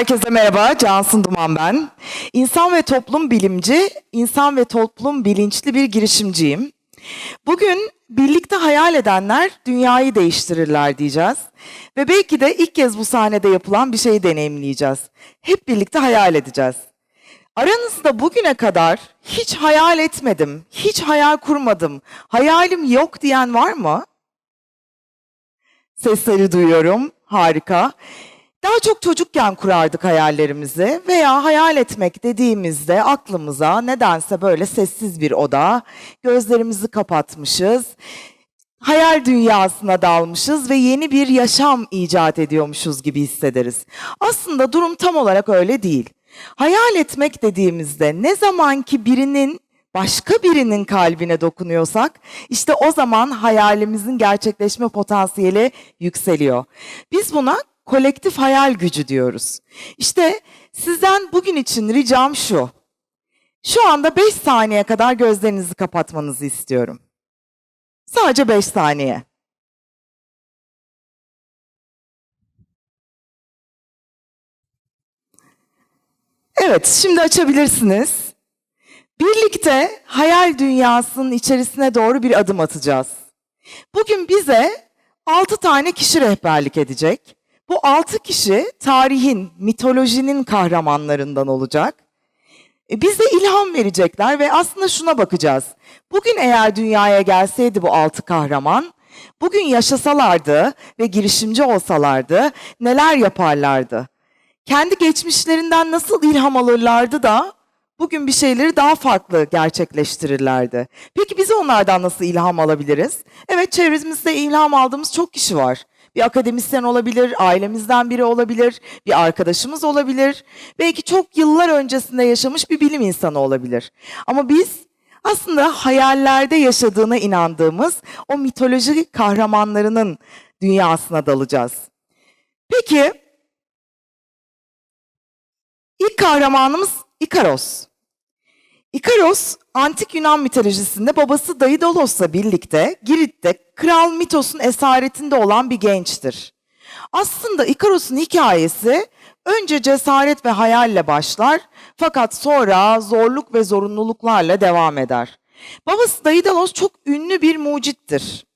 Herkese merhaba, Cansın Duman ben. İnsan ve toplum bilimci, insan ve toplum bilinçli bir girişimciyim. Bugün birlikte hayal edenler dünyayı değiştirirler diyeceğiz. Ve belki de ilk kez bu sahnede yapılan bir şeyi deneyimleyeceğiz. Hep birlikte hayal edeceğiz. Aranızda bugüne kadar hiç hayal etmedim, hiç hayal kurmadım, hayalim yok diyen var mı? Sesleri duyuyorum. Harika. Daha çok çocukken kurardık hayallerimizi veya hayal etmek dediğimizde aklımıza nedense böyle sessiz bir oda, gözlerimizi kapatmışız, hayal dünyasına dalmışız ve yeni bir yaşam icat ediyormuşuz gibi hissederiz. Aslında durum tam olarak öyle değil. Hayal etmek dediğimizde ne zaman ki birinin başka birinin kalbine dokunuyorsak işte o zaman hayalimizin gerçekleşme potansiyeli yükseliyor. Biz buna kolektif hayal gücü diyoruz. İşte sizden bugün için ricam şu. Şu anda 5 saniye kadar gözlerinizi kapatmanızı istiyorum. Sadece 5 saniye. Evet, şimdi açabilirsiniz. Birlikte hayal dünyasının içerisine doğru bir adım atacağız. Bugün bize 6 tane kişi rehberlik edecek. Bu 6 kişi tarihin, mitolojinin kahramanlarından olacak. E, Bize ilham verecekler ve aslında şuna bakacağız. Bugün eğer dünyaya gelseydi bu altı kahraman, bugün yaşasalardı ve girişimci olsalardı neler yaparlardı? Kendi geçmişlerinden nasıl ilham alırlardı da bugün bir şeyleri daha farklı gerçekleştirirlerdi. Peki biz onlardan nasıl ilham alabiliriz? Evet çevremizde ilham aldığımız çok kişi var. Bir akademisyen olabilir, ailemizden biri olabilir, bir arkadaşımız olabilir. Belki çok yıllar öncesinde yaşamış bir bilim insanı olabilir. Ama biz aslında hayallerde yaşadığına inandığımız o mitolojik kahramanlarının dünyasına dalacağız. Peki ilk kahramanımız İkaros. İkaros, antik Yunan mitolojisinde babası Daidalos'la birlikte Girit'te Kral Mitos'un esaretinde olan bir gençtir. Aslında İkaros'un hikayesi önce cesaret ve hayalle başlar fakat sonra zorluk ve zorunluluklarla devam eder. Babası Daidalos çok ünlü bir mucittir.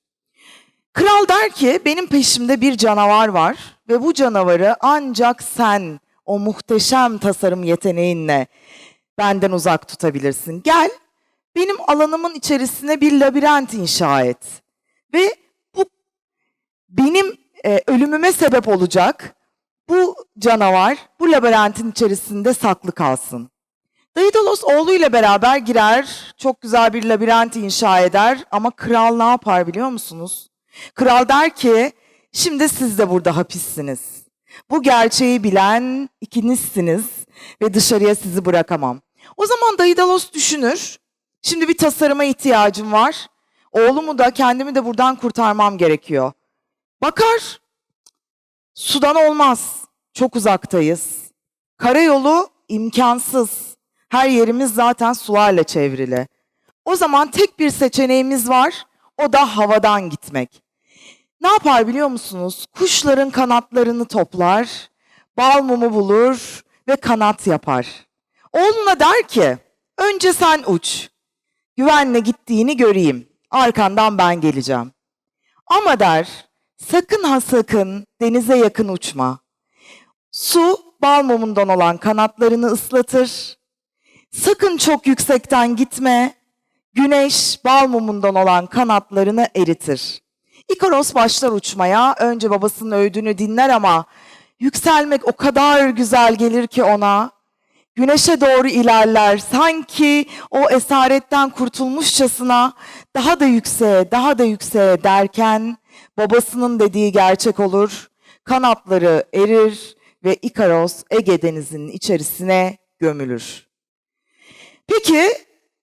Kral der ki benim peşimde bir canavar var ve bu canavarı ancak sen o muhteşem tasarım yeteneğinle benden uzak tutabilirsin. Gel benim alanımın içerisine bir labirent inşa et. Ve bu benim e, ölümüme sebep olacak bu canavar bu labirentin içerisinde saklı kalsın. Daidalos oğluyla beraber girer, çok güzel bir labirent inşa eder ama kral ne yapar biliyor musunuz? Kral der ki, şimdi siz de burada hapissiniz. Bu gerçeği bilen ikinizsiniz ve dışarıya sizi bırakamam. O zaman Daidalos düşünür, şimdi bir tasarıma ihtiyacım var. Oğlumu da kendimi de buradan kurtarmam gerekiyor. Bakar, sudan olmaz, çok uzaktayız. Karayolu imkansız. Her yerimiz zaten sularla çevrili. O zaman tek bir seçeneğimiz var, o da havadan gitmek. Ne yapar biliyor musunuz? Kuşların kanatlarını toplar, bal mumu bulur ve kanat yapar. Oğluna der ki, önce sen uç, güvenle gittiğini göreyim, arkandan ben geleceğim. Ama der, sakın ha sakın denize yakın uçma. Su bal mumundan olan kanatlarını ıslatır. Sakın çok yüksekten gitme. Güneş bal mumundan olan kanatlarını eritir. İkaros başlar uçmaya. Önce babasının öğüdünü dinler ama yükselmek o kadar güzel gelir ki ona. Güneşe doğru ilerler. Sanki o esaretten kurtulmuşçasına daha da yükseğe, daha da yükseğe derken babasının dediği gerçek olur. Kanatları erir ve İkaros Ege Denizi'nin içerisine gömülür. Peki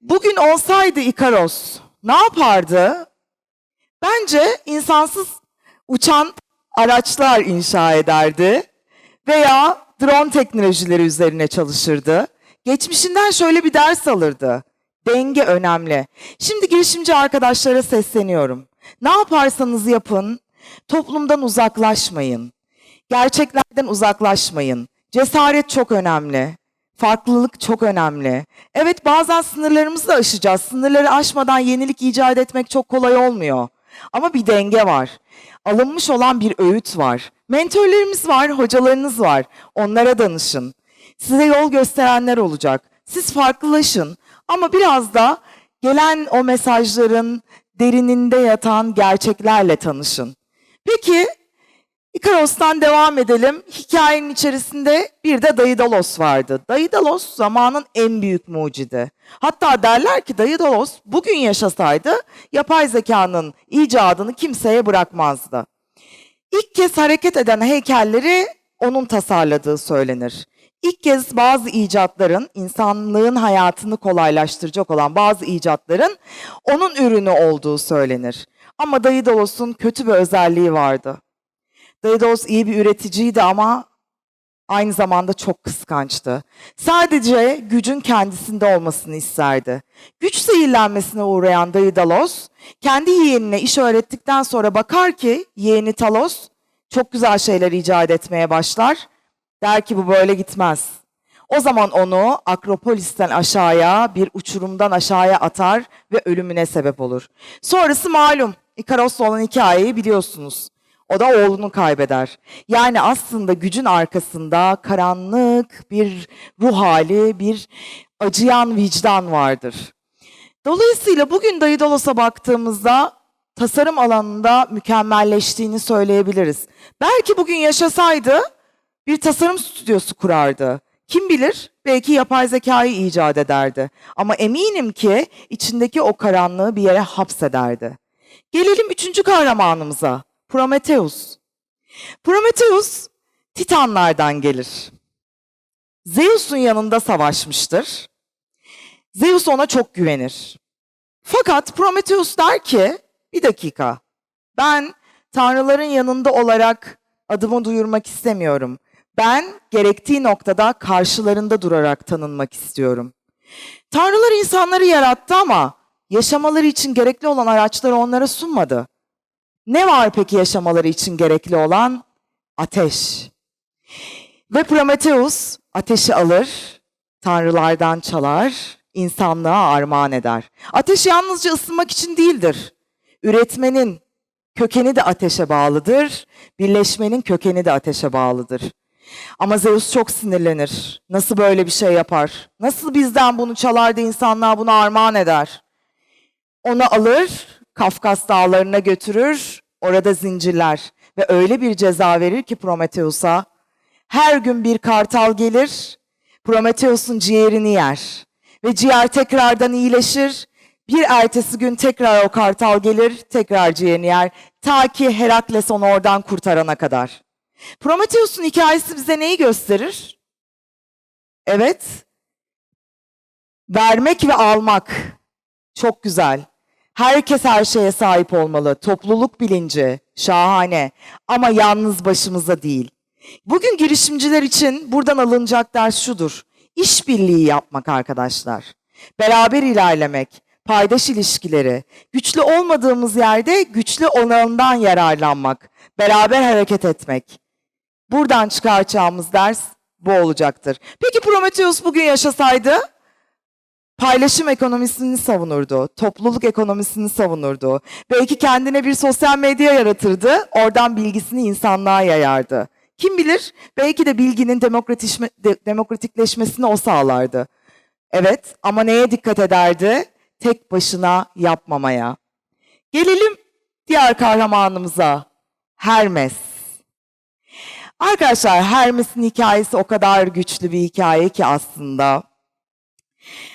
bugün olsaydı İkaros ne yapardı? Bence insansız uçan araçlar inşa ederdi veya drone teknolojileri üzerine çalışırdı. Geçmişinden şöyle bir ders alırdı. Denge önemli. Şimdi girişimci arkadaşlara sesleniyorum. Ne yaparsanız yapın, toplumdan uzaklaşmayın. Gerçeklerden uzaklaşmayın. Cesaret çok önemli. Farklılık çok önemli. Evet bazen sınırlarımızı da aşacağız. Sınırları aşmadan yenilik icat etmek çok kolay olmuyor. Ama bir denge var. Alınmış olan bir öğüt var. Mentörlerimiz var, hocalarınız var. Onlara danışın. Size yol gösterenler olacak. Siz farklılaşın ama biraz da gelen o mesajların derininde yatan gerçeklerle tanışın. Peki İkaros'tan devam edelim. Hikayenin içerisinde bir de Daidalos vardı. Daidalos zamanın en büyük mucidi. Hatta derler ki Daidalos bugün yaşasaydı yapay zekanın icadını kimseye bırakmazdı. İlk kez hareket eden heykelleri onun tasarladığı söylenir. İlk kez bazı icatların, insanlığın hayatını kolaylaştıracak olan bazı icatların onun ürünü olduğu söylenir. Ama Daidalos'un kötü bir özelliği vardı. Daidalos iyi bir üreticiydi ama aynı zamanda çok kıskançtı. Sadece gücün kendisinde olmasını isterdi. Güç zehirlenmesine uğrayan Daidalos, kendi yeğenine iş öğrettikten sonra bakar ki yeğeni Talos çok güzel şeyler icat etmeye başlar. Der ki bu böyle gitmez. O zaman onu Akropolis'ten aşağıya, bir uçurumdan aşağıya atar ve ölümüne sebep olur. Sonrası malum. İkaros'la olan hikayeyi biliyorsunuz. O da oğlunu kaybeder. Yani aslında gücün arkasında karanlık bir ruh hali, bir acıyan vicdan vardır. Dolayısıyla bugün Daidalos'a baktığımızda tasarım alanında mükemmelleştiğini söyleyebiliriz. Belki bugün yaşasaydı bir tasarım stüdyosu kurardı. Kim bilir belki yapay zekayı icat ederdi. Ama eminim ki içindeki o karanlığı bir yere hapsederdi. Gelelim üçüncü kahramanımıza. Prometheus. Prometheus Titanlardan gelir. Zeus'un yanında savaşmıştır. Zeus ona çok güvenir. Fakat Prometheus der ki, bir dakika, ben tanrıların yanında olarak adımı duyurmak istemiyorum. Ben gerektiği noktada karşılarında durarak tanınmak istiyorum. Tanrılar insanları yarattı ama yaşamaları için gerekli olan araçları onlara sunmadı. Ne var peki yaşamaları için gerekli olan? Ateş. Ve Prometheus ateşi alır, tanrılardan çalar, insanlığa armağan eder. Ateş yalnızca ısınmak için değildir. Üretmenin kökeni de ateşe bağlıdır, birleşmenin kökeni de ateşe bağlıdır. Ama Zeus çok sinirlenir. Nasıl böyle bir şey yapar? Nasıl bizden bunu çalar da insanlığa bunu armağan eder? Onu alır, Kafkas dağlarına götürür, orada zincirler ve öyle bir ceza verir ki Prometheus'a her gün bir kartal gelir, Prometheus'un ciğerini yer ve ciğer tekrardan iyileşir. Bir ertesi gün tekrar o kartal gelir, tekrar ciğerini yer ta ki Herakles onu oradan kurtarana kadar. Prometheus'un hikayesi bize neyi gösterir? Evet, vermek ve almak çok güzel. Herkes her şeye sahip olmalı. Topluluk bilinci şahane ama yalnız başımıza değil. Bugün girişimciler için buradan alınacak ders şudur. İşbirliği yapmak arkadaşlar. Beraber ilerlemek, paydaş ilişkileri, güçlü olmadığımız yerde güçlü olanından yararlanmak, beraber hareket etmek. Buradan çıkaracağımız ders bu olacaktır. Peki Prometheus bugün yaşasaydı paylaşım ekonomisini savunurdu, topluluk ekonomisini savunurdu. Belki kendine bir sosyal medya yaratırdı, oradan bilgisini insanlığa yayardı. Kim bilir belki de bilginin demokratikleşmesini o sağlardı. Evet ama neye dikkat ederdi? Tek başına yapmamaya. Gelelim diğer kahramanımıza. Hermes. Arkadaşlar Hermes'in hikayesi o kadar güçlü bir hikaye ki aslında.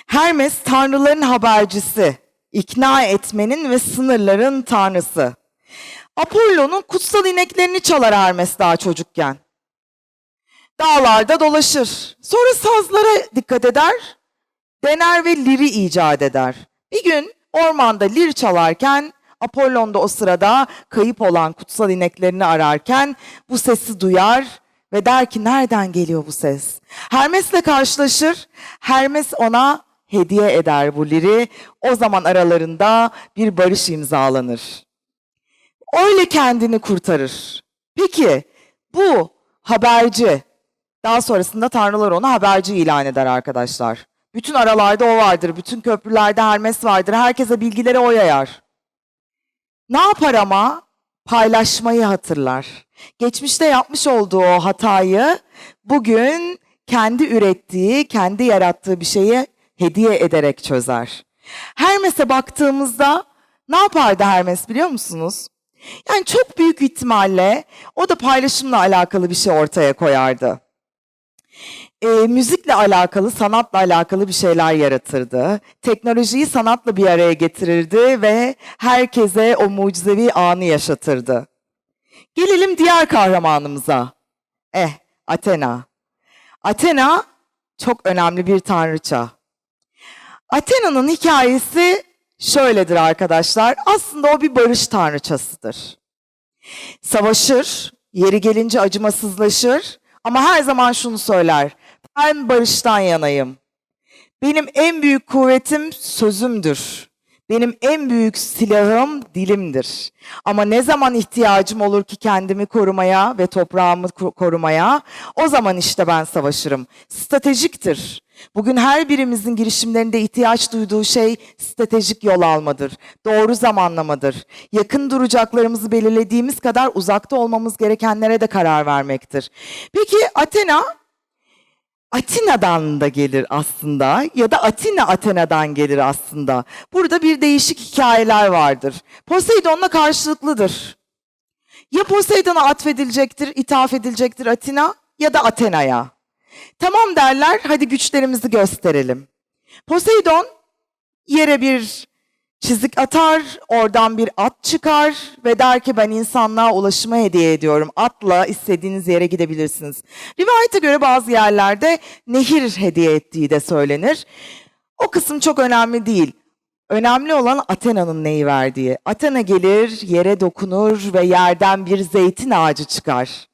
Hermes tanrıların habercisi, ikna etmenin ve sınırların tanrısı. Apollo'nun kutsal ineklerini çalar Hermes daha çocukken. Dağlarda dolaşır. Sonra sazlara dikkat eder, dener ve liri icat eder. Bir gün ormanda lir çalarken Apollon da o sırada kayıp olan kutsal ineklerini ararken bu sesi duyar ve der ki nereden geliyor bu ses? Hermes'le karşılaşır. Hermes ona hediye eder bu liri. O zaman aralarında bir barış imzalanır. Öyle kendini kurtarır. Peki bu haberci Daha sonrasında tanrılar onu haberci ilan eder arkadaşlar. Bütün aralarda o vardır, bütün köprülerde Hermes vardır, herkese bilgileri o yayar. Ne yapar ama? Paylaşmayı hatırlar. Geçmişte yapmış olduğu o hatayı bugün kendi ürettiği, kendi yarattığı bir şeyi hediye ederek çözer. Hermes'e baktığımızda ne yapardı Hermes biliyor musunuz? Yani çok büyük ihtimalle o da paylaşımla alakalı bir şey ortaya koyardı. E, müzikle alakalı, sanatla alakalı bir şeyler yaratırdı. Teknolojiyi sanatla bir araya getirirdi ve herkese o mucizevi anı yaşatırdı. Gelelim diğer kahramanımıza. Eh, Athena. Athena çok önemli bir tanrıça. Athena'nın hikayesi şöyledir arkadaşlar. Aslında o bir barış tanrıçasıdır. Savaşır, yeri gelince acımasızlaşır ama her zaman şunu söyler. Ben barıştan yanayım. Benim en büyük kuvvetim sözümdür. Benim en büyük silahım dilimdir. Ama ne zaman ihtiyacım olur ki kendimi korumaya ve toprağımı ko- korumaya, o zaman işte ben savaşırım. Stratejiktir. Bugün her birimizin girişimlerinde ihtiyaç duyduğu şey stratejik yol almadır. Doğru zamanlamadır. Yakın duracaklarımızı belirlediğimiz kadar uzakta olmamız gerekenlere de karar vermektir. Peki Athena Atina'dan da gelir aslında ya da Atina Athena'dan gelir aslında. Burada bir değişik hikayeler vardır. Poseidon'la karşılıklıdır. Ya Poseidon'a atfedilecektir, ithaf edilecektir Atina ya da Athena'ya. Tamam derler, hadi güçlerimizi gösterelim. Poseidon yere bir çizik atar, oradan bir at çıkar ve der ki ben insanlığa ulaşımı hediye ediyorum. Atla istediğiniz yere gidebilirsiniz. Rivayete göre bazı yerlerde nehir hediye ettiği de söylenir. O kısım çok önemli değil. Önemli olan Athena'nın neyi verdiği. Athena gelir, yere dokunur ve yerden bir zeytin ağacı çıkar.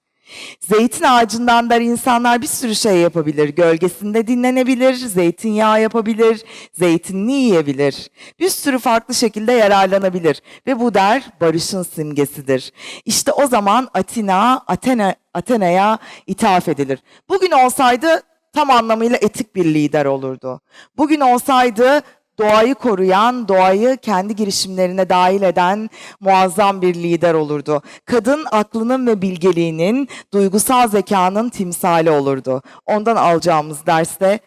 Zeytin ağacından da insanlar bir sürü şey yapabilir. Gölgesinde dinlenebilir, zeytinyağı yapabilir, zeytinli yiyebilir. Bir sürü farklı şekilde yararlanabilir. Ve bu der barışın simgesidir. İşte o zaman Atina, Athena, Athena'ya ithaf edilir. Bugün olsaydı tam anlamıyla etik bir lider olurdu. Bugün olsaydı doğayı koruyan, doğayı kendi girişimlerine dahil eden muazzam bir lider olurdu. Kadın aklının ve bilgeliğinin, duygusal zekanın timsali olurdu. Ondan alacağımız ders de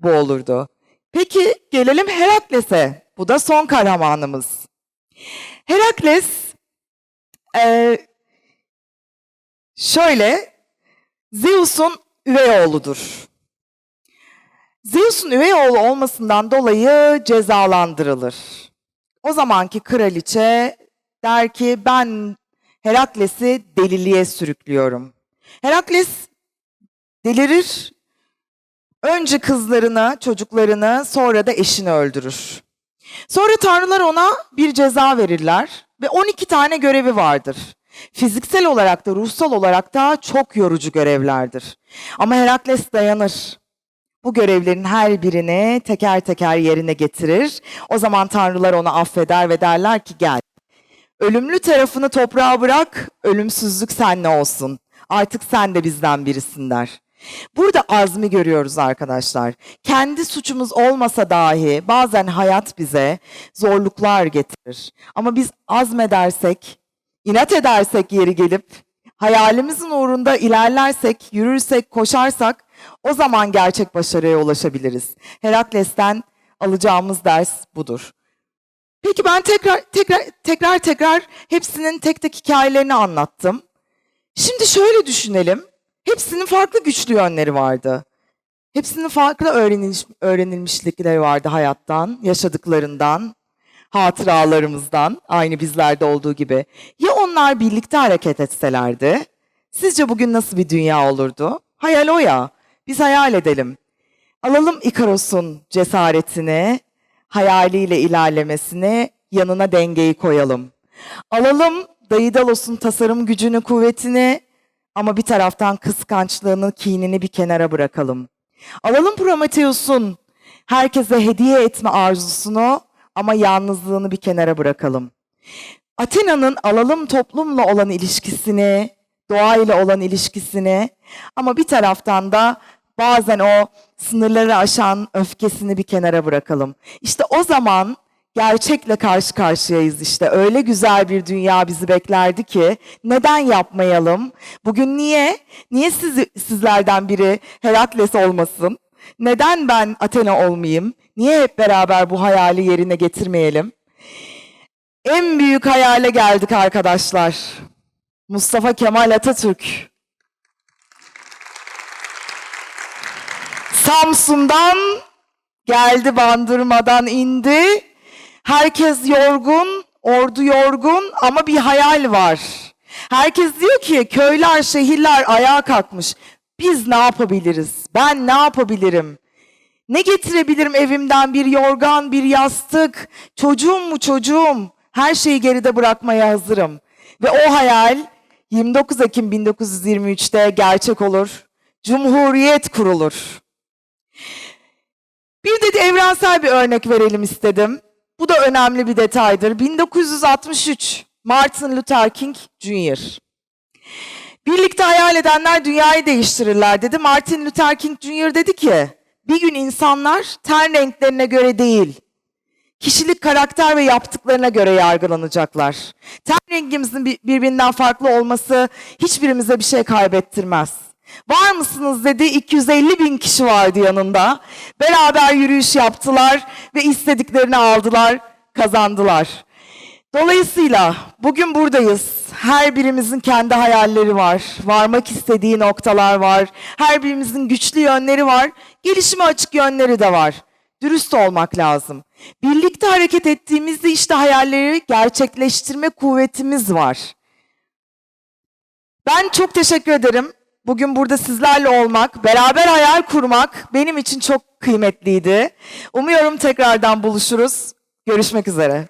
bu olurdu. Peki gelelim Herakles'e. Bu da son kahramanımız. Herakles eee, şöyle Zeus'un üvey oğludur. Zeus'un üvey oğlu olmasından dolayı cezalandırılır. O zamanki kraliçe der ki ben Herakles'i deliliğe sürüklüyorum. Herakles delirir. Önce kızlarını, çocuklarını, sonra da eşini öldürür. Sonra tanrılar ona bir ceza verirler ve 12 tane görevi vardır. Fiziksel olarak da ruhsal olarak da çok yorucu görevlerdir. Ama Herakles dayanır. Bu görevlerin her birini teker teker yerine getirir. O zaman tanrılar onu affeder ve derler ki gel. Ölümlü tarafını toprağa bırak, ölümsüzlük seninle olsun. Artık sen de bizden birisin der. Burada azmi görüyoruz arkadaşlar. Kendi suçumuz olmasa dahi bazen hayat bize zorluklar getirir. Ama biz azmedersek, inat edersek yeri gelip hayalimizin uğrunda ilerlersek, yürürsek, koşarsak o zaman gerçek başarıya ulaşabiliriz. Herakles'ten alacağımız ders budur. Peki ben tekrar tekrar tekrar tekrar hepsinin tek tek hikayelerini anlattım. Şimdi şöyle düşünelim. Hepsinin farklı güçlü yönleri vardı. Hepsinin farklı öğrenilmiş, öğrenilmişlikleri vardı hayattan, yaşadıklarından, hatıralarımızdan, aynı bizlerde olduğu gibi. Ya onlar birlikte hareket etselerdi? Sizce bugün nasıl bir dünya olurdu? Hayal o ya. Biz hayal edelim. Alalım İkaros'un cesaretini, hayaliyle ilerlemesini, yanına dengeyi koyalım. Alalım Daidalos'un tasarım gücünü, kuvvetini ama bir taraftan kıskançlığını, kinini bir kenara bırakalım. Alalım Prometheus'un herkese hediye etme arzusunu ama yalnızlığını bir kenara bırakalım. Atina'nın alalım toplumla olan ilişkisini doğayla olan ilişkisini ama bir taraftan da bazen o sınırları aşan öfkesini bir kenara bırakalım. İşte o zaman gerçekle karşı karşıyayız işte. Öyle güzel bir dünya bizi beklerdi ki neden yapmayalım? Bugün niye? Niye siz, sizlerden biri Herakles olmasın? Neden ben Athena olmayayım? Niye hep beraber bu hayali yerine getirmeyelim? En büyük hayale geldik arkadaşlar. Mustafa Kemal Atatürk. Samsun'dan geldi Bandırma'dan indi. Herkes yorgun, ordu yorgun ama bir hayal var. Herkes diyor ki köyler, şehirler ayağa kalkmış. Biz ne yapabiliriz? Ben ne yapabilirim? Ne getirebilirim evimden bir yorgan, bir yastık? Çocuğum mu çocuğum? Her şeyi geride bırakmaya hazırım. Ve o hayal 29 Ekim 1923'te gerçek olur. Cumhuriyet kurulur. Bir de, de evrensel bir örnek verelim istedim. Bu da önemli bir detaydır. 1963 Martin Luther King Jr. Birlikte hayal edenler dünyayı değiştirirler dedi. Martin Luther King Jr. dedi ki bir gün insanlar ten renklerine göre değil, kişilik, karakter ve yaptıklarına göre yargılanacaklar. Ten rengimizin bir- birbirinden farklı olması hiçbirimize bir şey kaybettirmez. Var mısınız dedi 250 bin kişi vardı yanında. Beraber yürüyüş yaptılar ve istediklerini aldılar, kazandılar. Dolayısıyla bugün buradayız. Her birimizin kendi hayalleri var. Varmak istediği noktalar var. Her birimizin güçlü yönleri var. Gelişime açık yönleri de var. Dürüst olmak lazım. Birlikte hareket ettiğimizde işte hayalleri gerçekleştirme kuvvetimiz var. Ben çok teşekkür ederim. Bugün burada sizlerle olmak, beraber hayal kurmak benim için çok kıymetliydi. Umuyorum tekrardan buluşuruz. Görüşmek üzere.